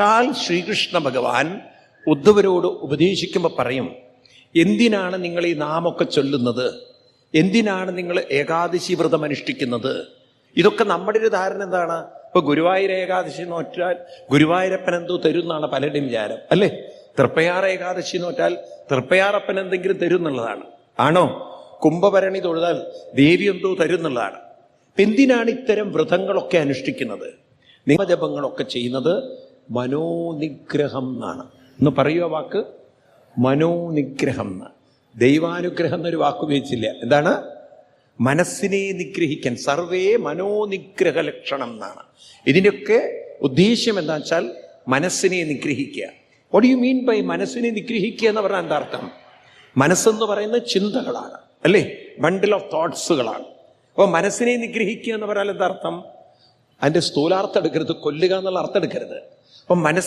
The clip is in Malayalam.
സാക്ഷാൽ ശ്രീകൃഷ്ണ ഭഗവാൻ ഉദ്ധവരോട് ഉപദേശിക്കുമ്പോൾ പറയും എന്തിനാണ് നിങ്ങൾ ഈ നാമൊക്കെ ചൊല്ലുന്നത്? എന്തിനാണ് നിങ്ങൾ ഏകാദശി വ്രതം അനുഷ്ഠിക്കുന്നത്? ഇതൊക്കെ നമ്മുടെ ഒരു ധാരണ എന്താണ്? ഇപ്പൊ ഗുരുവായൂർ ഏകാദശി നോറ്റാൽ ഗുരുവായൂരപ്പൻ എന്തോ തരും എന്നാണ് പലരുടെയും വിചാരം അല്ലേ? തൃപ്പയാർ ഏകാദശി നോറ്റാൽ തൃപ്പയാറപ്പൻ എന്തെങ്കിലും തരും എന്നുള്ളതാണ് ആണോ? കുംഭഭരണി തൊഴുതാൽ ദേവി എന്തോ തരും എന്നുള്ളതാണ് എന്തിനാണ് ഇത്തരം വ്രതങ്ങളൊക്കെ അനുഷ്ഠിക്കുന്നത്? നിയമജപങ്ങളൊക്കെ ചെയ്യുന്നത് മനോനിഗ്രഹം എന്നാണ്. എന്ന് പറയുക വാക്ക്. മനോനിഗ്രഹം എന്ന്. ദൈവാനുഗ്രഹം എന്നൊരു വാക്ക് ഉപയോഗിച്ചില്ല. എന്താണ്? മനസ്സിനെ നിഗ്രഹിക്കാൻ സർവേ മനോനിഗ്രഹ ലക്ഷണം എന്നാണ്. ഇതിന്റെയൊക്കെ ഉദ്ദേശ്യം എന്താ വെച്ചാൽ മനസ്സിനെ നിഗ്രഹിക്കുക. വോട്ട് യു മീൻ ബൈ മനസ്സിനെ നിഗ്രഹിക്കുക എന്ന് പറഞ്ഞാൽ എന്താ അർത്ഥം? മനസ്സെന്ന് പറയുന്നത് ചിന്തകളാണ് അല്ലേ? ബണ്ടിൽ ഓഫ് തോട്ട്സുകളാണ് അപ്പോൾ മനസ്സിനെ നിഗ്രഹിക്കുക എന്ന് പറഞ്ഞാൽ എന്താ അർത്ഥം? അതിന്റെ സ്ഥൂലാർത്ഥം എടുക്കരുത് കൊല്ലുക എന്നുള്ള അർത്ഥം എടുക്കരുത്. അപ്പം മനസ്സ്